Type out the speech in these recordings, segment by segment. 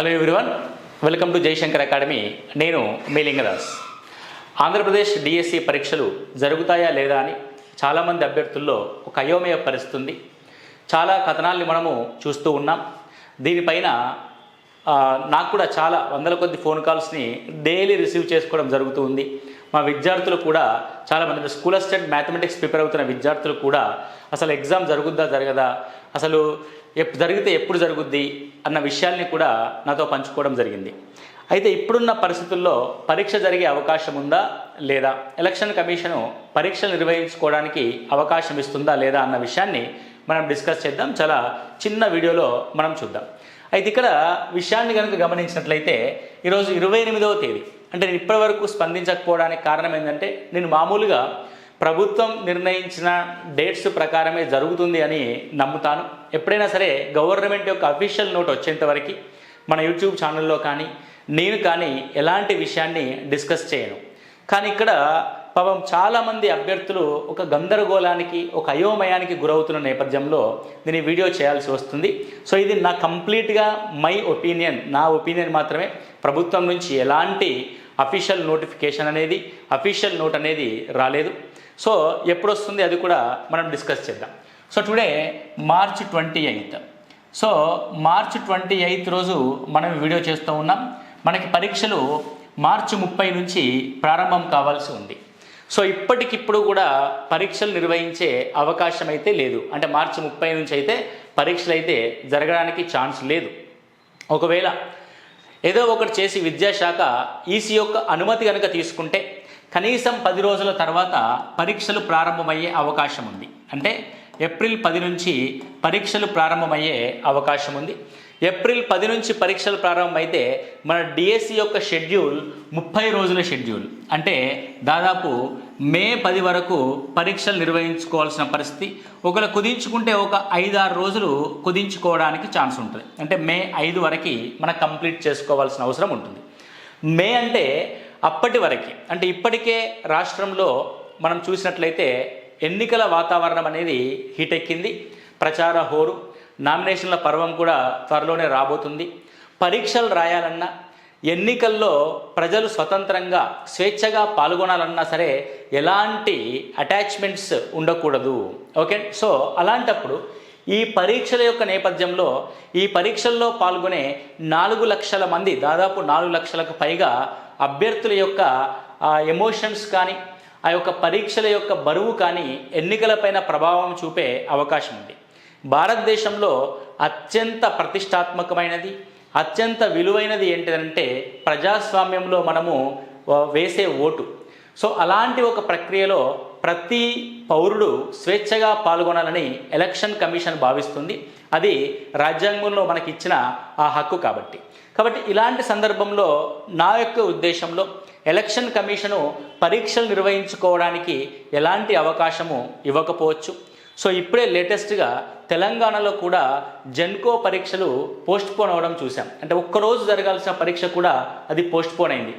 Hello everyone welcome to Jayashankar academy నేను మీ Lingadas. Andhra Pradesh DSC పరీక్షలు జరుగుతాయా లేదా అని చాలామంది అభ్యర్థుల్లో ఒక అయోమయ పరిస్థితుంది. చాలా కథనాల్ని మనము చూస్తూ ఉన్నాం. దీనిపైన నాకు కూడా చాలా వందల కొద్ది ఫోన్ కాల్స్ని డైలీ రిసీవ్ చేసుకోవడం జరుగుతూ ఉంది. మా విద్యార్థులు కూడా చాలామంది స్కూల్ అసిస్టెంట్ మ్యాథమెటిక్స్ ప్రిపేర్ అవుతున్న విద్యార్థులు కూడా అసలు ఎగ్జామ్ జరుగుద్దా జరగదా? అసలు ఎప్ జరిగితే ఎప్పుడు జరుగుద్ది అన్న విషయాల్ని కూడా నాతో పంచుకోవడం జరిగింది. అయితే ఇప్పుడున్న పరిస్థితుల్లో పరీక్ష జరిగే అవకాశం ఉందా లేదా? ఎలక్షన్ కమిషను పరీక్షలు నిర్వహించుకోవడానికి అవకాశం ఇస్తుందా లేదా అన్న విషయాన్ని మనం డిస్కస్ చేద్దాం. చాలా చిన్న వీడియోలో మనం చూద్దాం. అయితే ఇక్కడ విషయాన్ని కనుక గమనించినట్లయితే ఈరోజు ఇరవై ఎనిమిదవ తేదీ. అంటే నేను ఇప్పటివరకు స్పందించకపోవడానికి కారణం ఏంటంటే నేను మామూలుగా ప్రభుత్వం నిర్ణయించిన డేట్స్ ప్రకారమే జరుగుతుంది అని నమ్ముతాను. ఎప్పుడైనా సరే గవర్నమెంట్ యొక్క అఫీషియల్ నోట్ వచ్చేంతవరకు మన యూట్యూబ్ ఛానల్లో కానీ నేను కానీ ఎలాంటి విషయాన్ని డిస్కస్ చేయను. కానీ ఇక్కడ పాపం చాలామంది అభ్యర్థులు ఒక గందరగోళానికి ఒక అయోమయానికి గురవుతున్న నేపథ్యంలో నేను ఈ వీడియో చేయాల్సి వస్తుంది. సో ఇది నా కంప్లీట్గా మై ఒపీనియన్. నా ఒపీనియన్ మాత్రమే. ప్రభుత్వం నుంచి ఎలాంటి అఫీషియల్ నోటిఫికేషన్ అనేది అఫీషియల్ నోట్ అనేది రాలేదు. సో ఎప్పుడు వస్తుంది అది కూడా మనం డిస్కస్ చేద్దాం. So today March twenty eighth. So March twenty eighth రోజు మనం వీడియో చేస్తూ ఉన్నాం. మనకి పరీక్షలు మార్చి ముప్పై నుంచి ప్రారంభం కావాల్సి ఉంది. సో ఇప్పటికిప్పుడు కూడా పరీక్షలు నిర్వహించే అవకాశం అయితే లేదు. అంటే మార్చి ముప్పై నుంచి అయితే పరీక్షలు అయితే జరగడానికి ఛాన్స్ లేదు. ఒకవేళ ఏదో ఒకటి చేసి విద్యాశాఖ ఈసీ యొక్క అనుమతి కనుక తీసుకుంటే కనీసం పది రోజుల తర్వాత పరీక్షలు ప్రారంభమయ్యే అవకాశం ఉంది. అంటే ఏప్రిల్ పది నుంచి పరీక్షలు ప్రారంభమయ్యే అవకాశం ఉంది. ఏప్రిల్ పది నుంచి పరీక్షలు ప్రారంభమైతే మన డిఎస్సి యొక్క షెడ్యూల్ ముప్పై రోజుల షెడ్యూల్. అంటే దాదాపు మే పది వరకు పరీక్షలు నిర్వహించుకోవాల్సిన పరిస్థితి. ఒకవేళ కుదించుకుంటే ఒక ఐదారు రోజులు కుదించుకోవడానికి ఛాన్స్ ఉంటుంది. అంటే మే ఐదు వరకు మనం కంప్లీట్ చేసుకోవాల్సిన అవసరం ఉంటుంది. మే అంటే అప్పటి వరకు. అంటే ఇప్పటికే రాష్ట్రంలో మనం చూసినట్లయితే ఎన్నికల వాతావరణం అనేది హీట్ ఎక్కింది. ప్రచార హోరు నామినేషన్ల పర్వం కూడా త్వరలోనే రాబోతుంది. పరీక్షలు రాయాలన్నా ఎన్నికల్లో ప్రజలు స్వతంత్రంగా స్వేచ్ఛగా పాల్గొనాలన్నా సరే ఎలాంటి అటాచ్మెంట్స్ ఉండకూడదు. ఓకే? సో అలాంటప్పుడు ఈ పరీక్షల యొక్క నేపథ్యంలో ఈ పరీక్షల్లో పాల్గొనే నాలుగు లక్షల మంది దాదాపు నాలుగు లక్షలకు పైగా అభ్యర్థుల యొక్క ఎమోషన్స్ కానీ ఆ యొక్క పరీక్షల యొక్క బరువు కానీ ఎన్నికలపైన ప్రభావం చూపే అవకాశం ఉంది. భారతదేశంలో అత్యంత ప్రతిష్టాత్మకమైనది అత్యంత విలువైనది ఏంటిదంటే ప్రజాస్వామ్యంలో మనము వేసే ఓటు. సో అలాంటి ఒక ప్రక్రియలో ప్రతి పౌరుడు స్వేచ్ఛగా పాల్గొనాలని ఎలక్షన్ కమిషన్ భావిస్తుంది. అది రాజ్యాంగంలో మనకి ఇచ్చిన ఆ హక్కు కాబట్టి. కాబట్టి ఇలాంటి సందర్భంలో నా యొక్క ఉద్దేశంలో ఎలక్షన్ కమిషను పరీక్షలు నిర్వహించుకోవడానికి ఎలాంటి అవకాశము ఇవ్వకపోవచ్చు. సో ఇప్పుడే లేటెస్ట్గా తెలంగాణలో కూడా జెన్కో పరీక్షలు పోస్ట్పోన్ అవ్వడం చూసాం అంటే ఒక్కరోజు జరగాల్సిన పరీక్ష కూడా అది పోస్ట్పోన్ అయింది.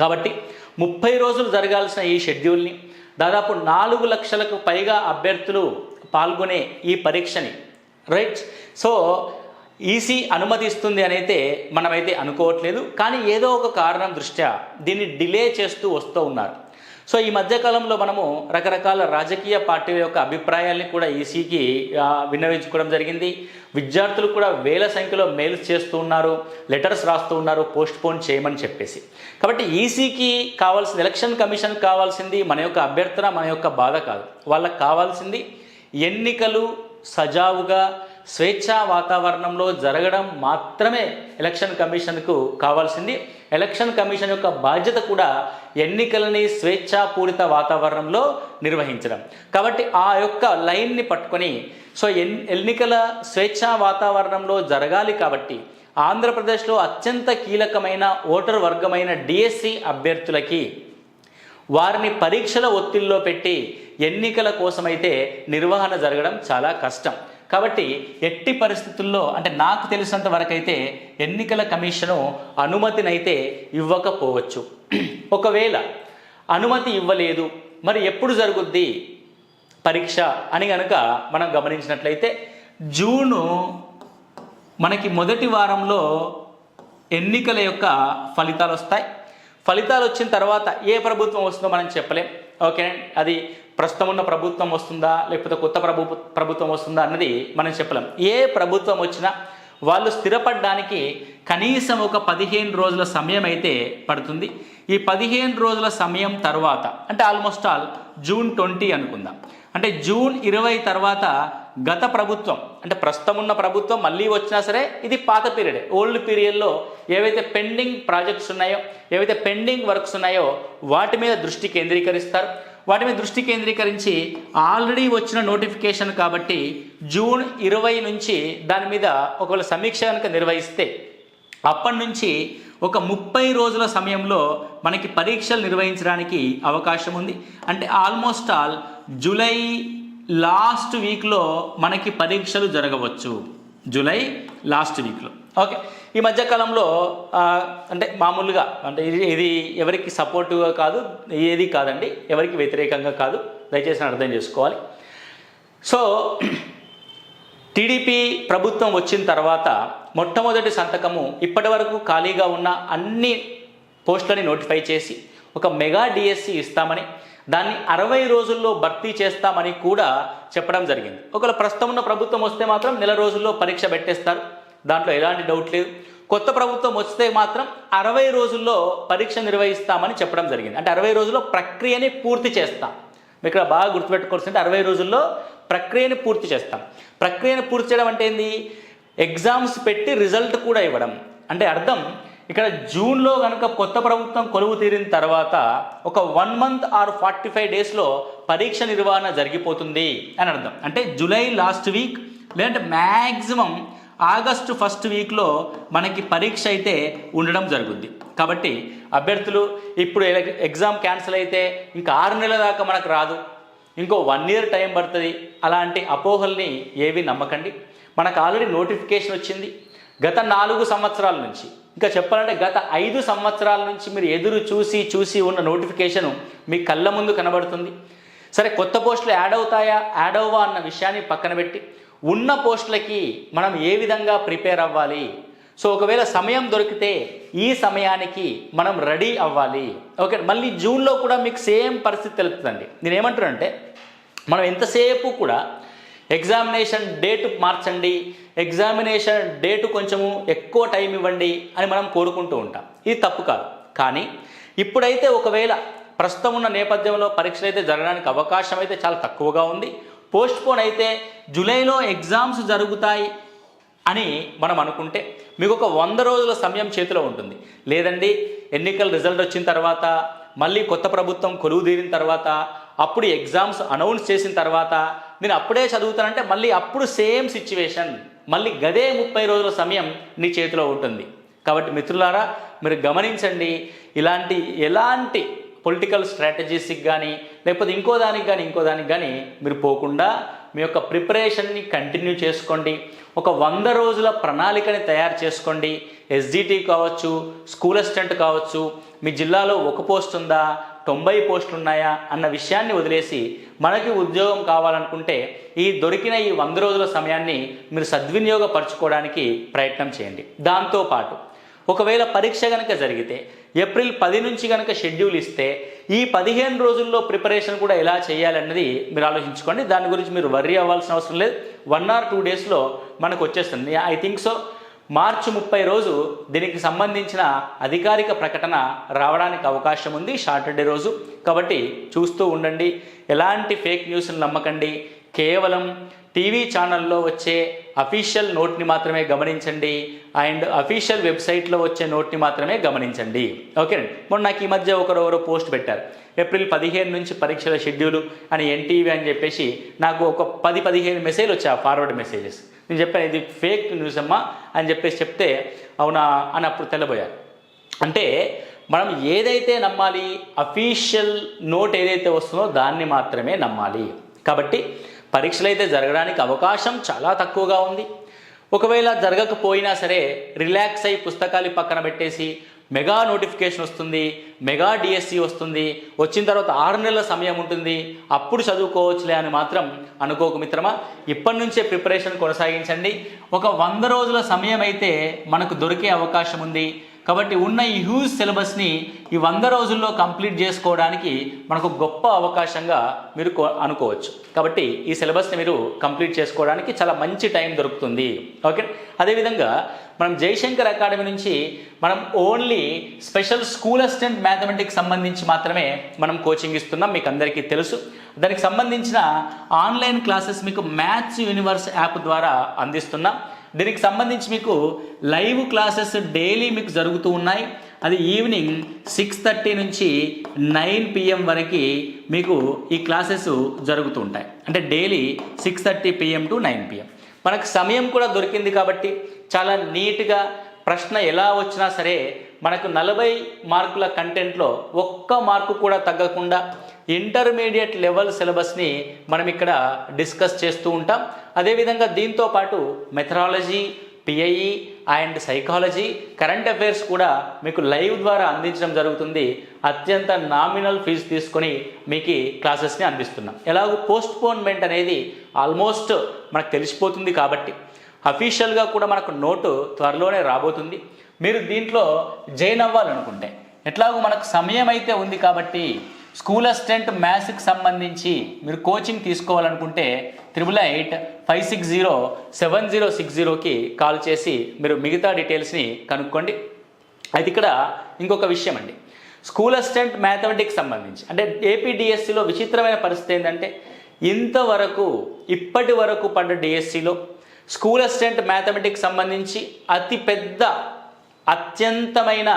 కాబట్టి ముప్పై రోజులు జరగాల్సిన ఈ షెడ్యూల్ని దాదాపు నాలుగు లక్షలకు పైగా అభ్యర్థులు పాల్గొనే ఈ పరీక్షని రైట్? సో ఈసీ అనుమతిస్తుంది అని అయితే మనమైతే అనుకోవట్లేదు. కానీ ఏదో ఒక కారణం దృష్ట్యా దీన్ని డిలే చేస్తూ వస్తూ ఉన్నారు. సో ఈ మధ్యకాలంలో మనము రకరకాల రాజకీయ పార్టీల యొక్క అభిప్రాయాల్ని కూడా ఈసీకి విన్నవించుకోవడం జరిగింది. విద్యార్థులు కూడా వేల సంఖ్యలో మెయిల్స్ చేస్తూ ఉన్నారు లెటర్స్ రాస్తూ ఉన్నారు పోస్ట్ పోన్ చేయమని చెప్పేసి. కాబట్టి ఈసీకి కావాల్సింది ఎలక్షన్ కమిషన్ కావాల్సింది మన యొక్క అభ్యర్థన మన యొక్క బాధ కాదు. వాళ్ళకి కావాల్సింది ఎన్నికలు సజావుగా స్వేచ్ఛా వాతావరణంలో జరగడం మాత్రమే ఎలక్షన్ కమిషన్కు కావాల్సింది. ఎలక్షన్ కమిషన్ యొక్క బాధ్యత కూడా ఎన్నికలని స్వేచ్ఛాపూరిత వాతావరణంలో నిర్వహించడం. కాబట్టి ఆ యొక్క లైన్ని పట్టుకొని సో ఎన్ ఎన్నికల స్వేచ్ఛా వాతావరణంలో జరగాలి కాబట్టి ఆంధ్రప్రదేశ్లో అత్యంత కీలకమైన ఓటర్ వర్గమైన డిఎస్సి అభ్యర్థులకి వారిని పరీక్షల ఒత్తిడిలో పెట్టి ఎన్నికల కోసమైతే నిర్వహణ జరగడం చాలా కష్టం. కాబట్టి ఎట్టి పరిస్థితుల్లో అంటే నాకు తెలిసినంత వరకైతే ఎన్నికల కమిషను అనుమతినైతే ఇవ్వకపోవచ్చు. ఒకవేళ అనుమతి ఇవ్వలేదు మరి ఎప్పుడు జరుగుద్ది పరీక్ష అని కనుక మనం గమనించినట్లయితే జూను మనకి మొదటి వారంలో ఎన్నికల యొక్క ఫలితాలు వస్తాయి. ఫలితాలు వచ్చిన తర్వాత ఏ ప్రభుత్వం వస్తుందో మనం చెప్పలేం. ఓకే అది ప్రస్తుతం ఉన్న ప్రభుత్వం వస్తుందా లేకపోతే కొత్త ప్రభు ప్రభుత్వం వస్తుందా అన్నది మనం చెప్పలేం. ఏ ప్రభుత్వం వచ్చినా వాళ్ళు స్థిరపడడానికి కనీసం ఒక పదిహేను రోజుల సమయం అయితే పడుతుంది. ఈ పదిహేను రోజుల సమయం తర్వాత అంటే ఆల్మోస్ట్ ఆల్ జూన్ ట్వంటీ అనుకుందాం. అంటే జూన్ ఇరవై తర్వాత గత ప్రభుత్వం అంటే ప్రస్తుతం ఉన్న ప్రభుత్వం మళ్ళీ వచ్చినా సరే ఇది పాత పీరియడ్. ఓల్డ్ పీరియడ్లో ఏవైతే పెండింగ్ ప్రాజెక్ట్స్ ఉన్నాయో ఏవైతే పెండింగ్ వర్క్స్ ఉన్నాయో వాటి మీద దృష్టి కేంద్రీకరిస్తారు. వాటి మీద దృష్టి కేంద్రీకరించి ఆల్రెడీ వచ్చిన నోటిఫికేషన్ కాబట్టి జూన్ ఇరవై నుంచి దాని మీద ఒకవేళ సమీక్ష కనుక నిర్వహిస్తే అప్పటి నుంచి ఒక ముప్పై రోజుల సమయంలో మనకి పరీక్షలు నిర్వహించడానికి అవకాశం ఉంది. అంటే ఆల్మోస్ట్ ఆల్ జూలై లాస్ట్ వీక్లో మనకి పరీక్షలు జరగవచ్చు. జూలై లాస్ట్ వీక్లో. ఓకే. ఈ మధ్యకాలంలో అంటే మామూలుగా అంటే ఇది ఇది ఎవరికి సపోర్టివ్గా కాదు ఏది కాదండి ఎవరికి వ్యతిరేకంగా కాదు దయచేసి అర్థం చేసుకోవాలి. సో టీడీపీ ప్రభుత్వం వచ్చిన తర్వాత మొట్టమొదటి సంతకము ఇప్పటి వరకు ఖాళీగా ఉన్న అన్ని పోస్టులని నోటిఫై చేసి ఒక మెగా డిఎస్సి ఇస్తామని దాన్ని అరవై రోజుల్లో భర్తీ చేస్తామని కూడా చెప్పడం జరిగింది. ఒకవేళ ప్రస్తుతం ఉన్న ప్రభుత్వం వస్తే మాత్రం నెల రోజుల్లో పరీక్ష పెట్టేస్తారు. దాంట్లో ఎలాంటి డౌట్ లేదు. కొత్త ప్రభుత్వం వస్తే మాత్రం అరవై రోజుల్లో పరీక్ష నిర్వహిస్తామని చెప్పడం జరిగింది. అంటే అరవై రోజుల్లో ప్రక్రియని పూర్తి చేస్తాం. మీకు ఇక్కడ బాగా గుర్తుపెట్టుకోవాల్సింది అరవై రోజుల్లో ప్రక్రియని పూర్తి చేస్తాం. ప్రక్రియను పూర్తి చేయడం అంటే ఏంది? ఎగ్జామ్స్ పెట్టి రిజల్ట్ కూడా ఇవ్వడం. అంటే అర్థం ఇక్కడ జూన్లో కనుక కొత్త ప్రభుత్వం కొలువు తీరిన తర్వాత ఒక one month or forty five డేస్లో పరీక్ష నిర్వహణ జరిగిపోతుంది అని అర్థం. అంటే జూలై లాస్ట్ వీక్ లేదంటే మ్యాక్సిమం ఆగస్టు ఫస్ట్ వీక్లో మనకి పరీక్ష అయితే ఉండడం జరుగుద్ది. కాబట్టి అభ్యర్థులు ఇప్పుడు ఎగ్జామ్ క్యాన్సిల్ అయితే ఇంకా ఆరు నెలల దాకా మనకు రాదు. ఇంకో వన్ ఇయర్ టైం పడుతుంది. అలాంటి అపోహల్ని ఏవి నమ్మకండి. మనకు ఆల్రెడీ నోటిఫికేషన్ వచ్చింది. గత నాలుగు సంవత్సరాల నుంచి ఇంకా చెప్పాలంటే గత ఐదు సంవత్సరాల నుంచి మీరు ఎదురు చూసి చూసి ఉన్న నోటిఫికేషన్ మీ కళ్ళ ముందు కనబడుతుంది. సరే కొత్త పోస్టులు యాడ్ అవుతాయా యాడ్ అవ్వా అన్న విషయాన్ని పక్కన పెట్టి ఉన్న పోస్టులకి మనం ఏ విధంగా ప్రిపేర్ అవ్వాలి? సో ఒకవేళ సమయం దొరికితే ఈ సమయానికి మనం రెడీ అవ్వాలి. ఓకే మళ్ళీ జూన్లో కూడా మీకు సేమ్ పరిస్థితి తెలుపుతుందండి నేను ఏమంటానంటే మనం ఎంతసేపు కూడా ఎగ్జామినేషన్ డేట్ మార్చండి. ఎగ్జామినేషన్ డేట్ కొంచెము ఎక్కువ టైం ఇవ్వండి అని మనం కోరుకుంటూ ఉంటాం. ఇది తప్పు కాదు. కానీ ఇప్పుడైతే ఒకవేళ ప్రస్తుతం ఉన్న నేపథ్యంలో పరీక్షలు అయితే జరగడానికి అవకాశం అయితే చాలా తక్కువగా ఉంది. పోస్ట్ పోన్ అయితే జూలైలో ఎగ్జామ్స్ జరుగుతాయి అని మనం అనుకుంటే మీకు ఒక వంద రోజుల సమయం చేతిలో ఉంటుంది. లేదండి ఎన్నికల రిజల్ట్ వచ్చిన తర్వాత మళ్ళీ కొత్త ప్రభుత్వం కొలువు తీరిన తర్వాత అప్పుడు ఎగ్జామ్స్ అనౌన్స్ చేసిన తర్వాత నేను అప్పుడే చదువుతానంటే మళ్ళీ అప్పుడు సేమ్ సిచ్యువేషన్ మళ్ళీ గదే ముప్పై రోజుల సమయం నీ చేతిలో ఉంటుంది. కాబట్టి మిత్రులారా మీరు గమనించండి ఇలాంటి ఎలాంటి పొలిటికల్ స్ట్రాటజీస్కి కానీ లేకపోతే ఇంకో దానికి కానీ ఇంకో దానికి కానీ మీరు పోకుండా మీ యొక్క ప్రిపరేషన్ని కంటిన్యూ చేసుకోండి. ఒక వంద రోజుల ప్రణాళికని తయారు చేసుకోండి. ఎస్జిటి కావచ్చు స్కూల్ అసిస్టెంట్ కావచ్చు మీ జిల్లాలో ఒక పోస్ట్ ఉందా తొంభై పోస్టులు ఉన్నాయా అన్న విషయాన్ని వదిలేసి మనకి ఉద్యోగం కావాలనుకుంటే ఈ దొరికిన ఈ వంద రోజుల సమయాన్ని మీరు సద్వినియోగపరచుకోవడానికి ప్రయత్నం చేయండి. దాంతోపాటు ఒకవేళ పరీక్ష కనుక జరిగితే ఏప్రిల్ పది నుంచి కనుక షెడ్యూల్ ఇస్తే ఈ పదిహేను రోజుల్లో ప్రిపరేషన్ కూడా ఎలా చేయాలన్నది మీరు ఆలోచించుకోండి. దాని గురించి మీరు వర్రీ అవ్వాల్సిన అవసరం లేదు. వన్ ఆర్ టూ డేస్లో మనకు వచ్చేస్తుంది. I think so. మార్చి ముప్పై రోజు దీనికి సంబంధించిన అధికారిక ప్రకటన రావడానికి అవకాశం ఉంది సాటర్డే రోజు. కాబట్టి చూస్తూ ఉండండి. ఎలాంటి ఫేక్ న్యూస్ని నమ్మకండి. కేవలం టీవీ ఛానల్లో వచ్చే అఫీషియల్ నోట్ని మాత్రమే గమనించండి. అండ్ అఫీషియల్ వెబ్సైట్లో వచ్చే నోట్ని మాత్రమే గమనించండి. ఓకేనండి మొన్న నాకు ఈ మధ్య ఒకరు పోస్ట్ పెట్టారు. ఏప్రిల్ పదిహేను నుంచి పరీక్షల షెడ్యూల్ అని ఎన్టీవీ అని చెప్పేసి నాకు ఒక పది పదిహేను మెసేజ్ వచ్చా ఫార్వర్డ్ మెసేజెస్ నేను చెప్పాను ఇది ఫేక్ న్యూస్ అమ్మా అని చెప్పేసి చెప్తే అవునా అని అప్పుడు తెల్లబోయారు. అంటే మనం ఏదైతే నమ్మాలి అఫీషియల్ నోట్ ఏదైతే వస్తుందో దాన్ని మాత్రమే నమ్మాలి. కాబట్టి పరీక్షలు అయితే జరగడానికి అవకాశం చాలా తక్కువగా ఉంది. ఒకవేళ జరగకపోయినా సరే రిలాక్స్ అయి పుస్తకాలు పక్కన పెట్టేసి మెగా నోటిఫికేషన్ వస్తుంది మెగా డిఎస్సి వస్తుంది వచ్చిన తర్వాత ఆరు నెలల సమయం ఉంటుంది అప్పుడు చదువుకోవచ్చులే అని మాత్రం అనుకోకు మిత్రమా? ఇప్పటి నుంచే ప్రిపరేషన్ కొనసాగించండి. ఒక వంద రోజుల సమయం అయితే మనకు దొరికే అవకాశం ఉంది. కాబట్టి ఉన్న ఈ హ్యూజ్ సిలబస్ని ఈ వంద రోజుల్లో కంప్లీట్ చేసుకోవడానికి మనకు గొప్ప అవకాశంగా మీరు కో- అనుకోవచ్చు. కాబట్టి ఈ సిలబస్ని మీరు కంప్లీట్ చేసుకోవడానికి చాలా మంచి టైం దొరుకుతుంది. ఓకే? అదేవిధంగా మనం జయశంకర్ అకాడమీ నుంచి మనం only special school assistant mathematics సంబంధించి మాత్రమే మనం కోచింగ్ ఇస్తున్నాం. మీకు అందరికీ తెలుసు. దానికి సంబంధించిన ఆన్లైన్ క్లాసెస్ మీకు మ్యాథ్స్ యూనివర్స్ యాప్ ద్వారా అందిస్తున్నాం. దీనికి సంబంధించి మీకు లైవ్ క్లాసెస్ డైలీ మీకు జరుగుతూ ఉన్నాయి. అది ఈవినింగ్ సిక్స్ థర్టీ నుంచి నైన్ పిఎం వరకు మీకు ఈ క్లాసెస్ జరుగుతూ ఉంటాయి. అంటే daily six thirty PM to nine PM మనకు సమయం కూడా దొరికింది కాబట్టి చాలా నీట్గా ప్రశ్న ఎలా వచ్చినా సరే మనకు నలభై మార్కుల కంటెంట్లో ఒక్క మార్కు కూడా తగ్గకుండా ఇంటర్మీడియట్ లెవెల్ సిలబస్ని మనం ఇక్కడ డిస్కస్ చేస్తూ ఉంటాం. అదేవిధంగా దీంతో పాటు methodology PIE and psychology current affairs కూడా మీకు లైవ్ ద్వారా అందించడం జరుగుతుంది. అత్యంత నామినల్ ఫీజు తీసుకొని మీకు క్లాసెస్ని అందిస్తున్నాం. ఎలాగో పోస్ట్ పోన్మెంట్ అనేది ఆల్మోస్ట్ మనకు తెలిసిపోతుంది కాబట్టి అఫీషియల్గా కూడా మనకు నోటు త్వరలోనే రాబోతుంది. మీరు దీంట్లో జైన్ అవ్వాలనుకుంటే ఎట్లాగో మనకు సమయం అయితే ఉంది కాబట్టి స్కూల్ అసిస్టెంట్ మ్యాథ్స్కి సంబంధించి మీరు కోచింగ్ తీసుకోవాలనుకుంటే triple eight five six zero seven zero six జీరోకి కాల్ చేసి మీరు మిగతా డీటెయిల్స్ని కనుక్కోండి. అయితే ఇక్కడ ఇంకొక విషయం అండి. స్కూల్ అసిస్టెంట్ మ్యాథమెటిక్స్ సంబంధించి అంటే ఏపీడిఎస్సిలో విచిత్రమైన పరిస్థితి ఏంటంటే ఇంతవరకు ఇప్పటి వరకు పడ్డ డిఎస్సిలో స్కూల్ అసిస్టెంట్ మ్యాథమెటిక్స్ సంబంధించి అతి పెద్ద అత్యంతమైన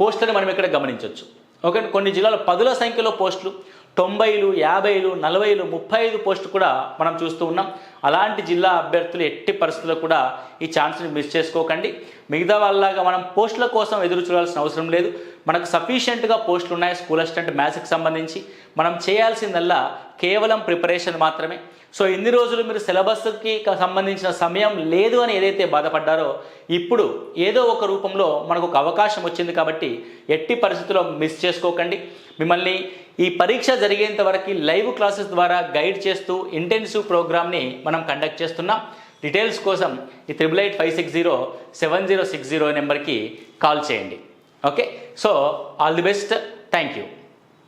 పోస్టులను మనం ఇక్కడ గమనించవచ్చు ఓకే కొన్ని జిల్లాలో పదుల సంఖ్యలో పోస్టులు తొంభైలు యాభైలు నలభైలు ముప్పై ఐదు పోస్టు కూడా మనం చూస్తూ ఉన్నాం. అలాంటి జిల్లా అభ్యర్థులు ఎట్టి పరిస్థితుల్లో కూడా ఈ ఛాన్స్ని మిస్ చేసుకోకండి. మిగతా వాళ్ళలాగా మనం పోస్టుల కోసం ఎదురు చూడాల్సిన అవసరం లేదు. మనకు సఫిషియెంట్గా పోస్టులు ఉన్నాయి స్కూల్ అసిస్టెంట్ మ్యాథ్స్కి సంబంధించి. మనం చేయాల్సిందల్లా కేవలం ప్రిపరేషన్ మాత్రమే. సో ఇన్ని రోజులు మీరు సిలబస్కి సంబంధించిన సమయం లేదు అని ఏదైతే బాధపడ్డారో ఇప్పుడు ఏదో ఒక రూపంలో మనకు ఒక అవకాశం వచ్చింది కాబట్టి ఎట్టి పరిస్థితుల్లో మిస్ చేసుకోకండి. మిమ్మల్ని ఈ పరీక్ష జరిగేంత వరకు లైవ్ క్లాసెస్ ద్వారా గైడ్ చేస్తూ ఇంటెన్సివ్ ప్రోగ్రామ్ని మనం కండక్ట్ చేస్తున్నాం. డీటెయిల్స్ కోసం ఈ triple eight five six zero seven zero six zero నెంబర్కి కాల్ చేయండి. Okay so all the best thank you